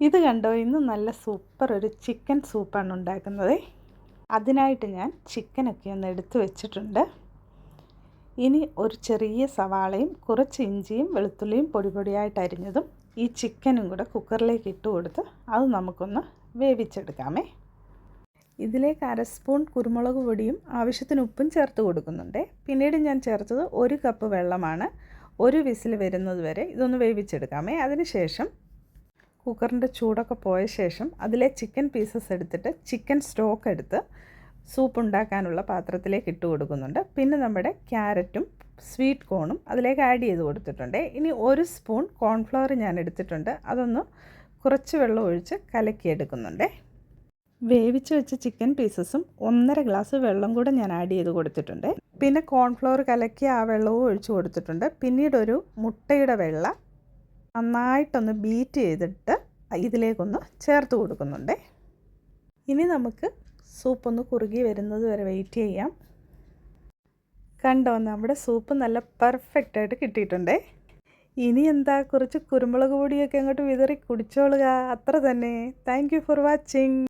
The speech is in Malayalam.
ഇത് കണ്ടോ? ഇന്ന് നല്ല സൂപ്പർ ഒരു ചിക്കൻ സൂപ്പാണ് ഉണ്ടാക്കുന്നത്. അതിനായിട്ട് ഞാൻ ചിക്കനൊക്കെ ഒന്ന് എടുത്തു വെച്ചിട്ടുണ്ട്. ഇനി ഒരു ചെറിയ സവാളയും കുറച്ച് ഇഞ്ചിയും വെളുത്തുള്ളിയും പൊടി പൊടിയായിട്ട് അരിഞ്ഞതും ഈ ചിക്കനും കൂടെ കുക്കറിലേക്ക് ഇട്ട് കൊടുത്ത് അത് നമുക്കൊന്ന് വേവിച്ചെടുക്കാമേ. ഇതിലേക്ക് അര സ്പൂൺ കുരുമുളക് പൊടിയും ആവശ്യത്തിന് ഉപ്പും ചേർത്ത് കൊടുക്കുന്നുണ്ട്. പിന്നീട് ഞാൻ ചേർത്തത് ഒരു കപ്പ് വെള്ളമാണ്. ഒരു വിസിൽ വരുന്നത് വരെ ഇതൊന്ന് വേവിച്ചെടുക്കാമേ. അതിനുശേഷം കുക്കറിന്റെ ചൂടൊക്കെ പോയ ശേഷം അതിലെ ചിക്കൻ പീസസ് എടുത്തിട്ട് ചിക്കൻ സ്റ്റോക്ക് എടുത്ത് സൂപ്പ് ഉണ്ടാക്കാനുള്ള പാത്രത്തിലേക്ക് ഇട്ട് കൊടുക്കുന്നുണ്ട്. പിന്നെ നമ്മുടെ ക്യാരറ്റും സ്വീറ്റ് കോണും അതിലേക്ക് ആഡ് ചെയ്ത് കൊടുത്തിട്ടുണ്ട്. ഇനി ഒരു സ്പൂൺ കോൺഫ്ലവർ ഞാൻ എടുത്തിട്ടുണ്ട്. അതൊന്ന് കുറച്ച് വെള്ളം ഒഴിച്ച് കലക്കിയെടുക്കുന്നുണ്ട്. വേവിച്ച് വെച്ച ചിക്കൻ പീസസും ഒന്നര ഗ്ലാസ് വെള്ളം കൂടെ ഞാൻ ആഡ് ചെയ്ത് കൊടുത്തിട്ടുണ്ട്. പിന്നെ കോൺഫ്ലവർ കലക്കി ആ വെള്ളവും ഒഴിച്ച് കൊടുത്തിട്ടുണ്ട്. പിന്നീട് ഒരു മുട്ടയുടെ വെള്ള നന്നായിട്ടൊന്ന് ബീറ്റ് ചെയ്തിട്ട് ഇതിലേക്കൊന്ന് ചേർത്ത് കൊടുക്കുന്നുണ്ട്. ഇനി നമുക്ക് സൂപ്പൊന്ന് കുറുകി വരുന്നത് വരെ വെയിറ്റ് ചെയ്യാം. കണ്ടോ നമ്മുടെ സൂപ്പ് നല്ല പെർഫെക്റ്റ് ആയിട്ട് കിട്ടിയിട്ടുണ്ട്. ഇനി എന്താ കുറച്ച് കുരുമുളക് പൊടിയൊക്കെ അങ്ങോട്ട് വിതറി കുടിച്ചോളുക. അത്ര തന്നെ. Thank for watching